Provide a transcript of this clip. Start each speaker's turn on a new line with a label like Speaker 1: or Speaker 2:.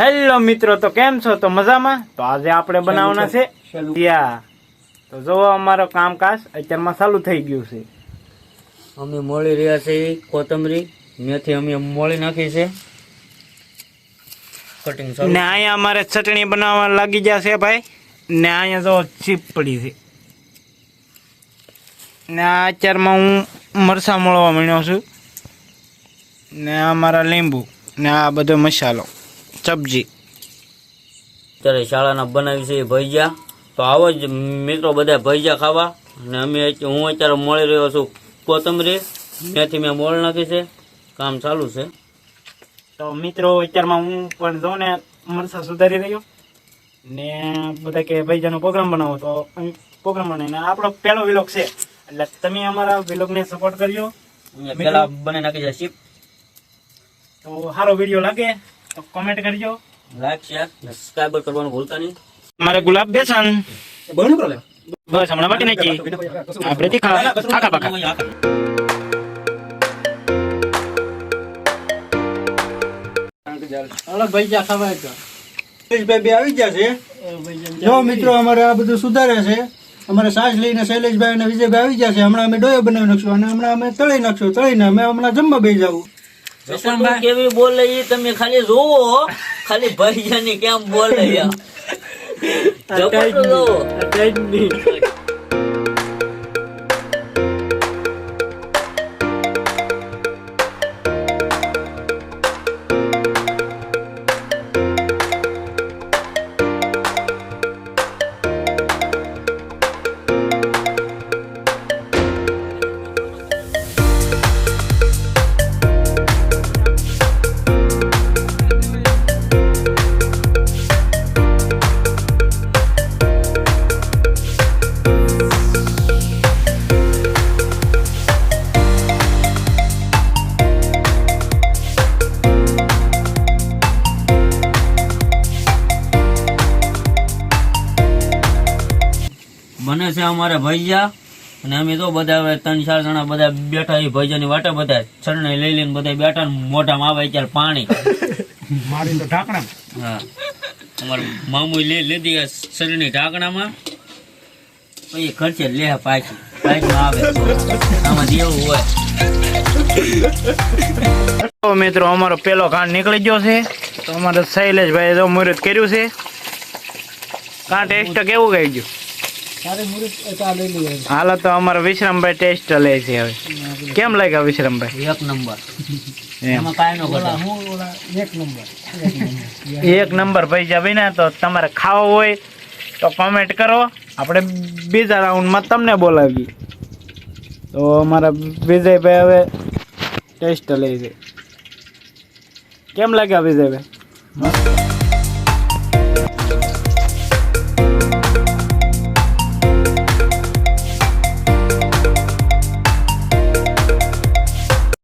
Speaker 1: Hello મિત્રો તો કેમ છો? તો મજામાં? તો આજે આપણે બનાવવાના છે. તો જોવો અમારો કામકાજ. અત્યારમાં ચાલુ થઈ ગયું છે.
Speaker 2: અમે મોળી રહ્યા છે કોથમરી. મેથી અમે મોળી નાખી છે. કટિંગ
Speaker 1: ને અહીંયા અમારે ચટણી બનાવવા લાગી ગયા છે ભાઈ. ને અહીંયા જો ચીપ પડી છે. ને આ અત્યારમાં હું મરસા મળવા માંડ્યો છું. ને આ અમારા લીંબુ. ને આ બધો મસાલો. સબ્જી.
Speaker 2: અત્યારે શાળાના બનાવી છે ભજીયા. તો આવો જ મિત્રો બધા ભજીયા ખાવા. અને અમે હું અત્યારે મળી રહ્યો છું કોથમરી. ત્યાંથી મેં મોળ નાખી છે. કામ ચાલુ છે.
Speaker 1: તો મિત્રો અત્યારમાં હું પણ જો ને મરસા સુધારી રહ્યો. ને બધા કે ભાઈજાનો પ્રોગ્રામ બનાવો. તો પ્રોગ્રામ બનાવીને આપણો પહેલો વિલોગ છે. એટલે તમે અમારા વિલોગને સપોર્ટ કર્યો
Speaker 2: પેલા બનાવી નાખી જાય શીપ.
Speaker 1: તો સારો વીડિયો લાગે. તો કોમેન્ટ કરજો.
Speaker 2: લાઈક શેર સબસ્ક્રાઇબ કરવાનું ભૂલતા નહીં.
Speaker 1: મારે ગુલાબ બેસન. બસ હમણાં બાકી નાખી. આપણે તીખા આખા. તો
Speaker 3: શૈલેષભાઈ આવી ગયા છે. જો મિત્રો અમારે આ બધું સુધારે છે. અમારે સાસ લઈને શૈલેષભાઈ અને વિજયભાઈ આવી ગયા છે. હમણાં અમે ડોયો બનાવી નાખશું અને હમણાં અમે તળી નાખશું. તળીને અમે હમણાં જમવા બેસી જવું
Speaker 2: કેવી બોલે ઈ તમે ખાલી જોવો ખાલી ભજીયાની કેમ બોલે. જબરદસ્ત જોવો. બને છે અમારા ભૈયા. અને અમે તો બધા હવે ત્રણ ચાર જણા બધા બેઠા એ ભૈયાની વાટે બધા છરણે લઈ લઈને બધા બેઠા ને મોઢામાં આવે ત્યારે પાણી.
Speaker 1: મારી તો ઢાંકણા
Speaker 2: હા. અમારે મામુ લે લીધી શરીરની ઢાંકણામાં. પછી ખર્ચે લે પાછી. પાછી આવે. આમાં દેવું હોય.
Speaker 1: તો મિત્રો અમારો પેલો કાંડ નીકળી ગયો છે. તો અમારે શૈલેષભાઈ જો મુહૂર્ત કર્યું છે. કાં ટેસ્ટ કેવું ગઈ ગયું? હાલ તો અમારો વિશ્રામભાઈ ટેસ્ટ લે છે હવે. કેમ લાગ્યા વિશ્રામભાઈ?
Speaker 2: એક નંબર. ન
Speaker 1: એક નંબર. પૈસા વિના તો તમારે ખાવો હોય તો કોમેન્ટ કરો. આપણે બીજા રાઉન્ડમાં તમને બોલાવીએ. તો અમારા વિજયભાઈ હવે ટેસ્ટ લે છે. કેમ લાગ્યા વિજયભાઈ?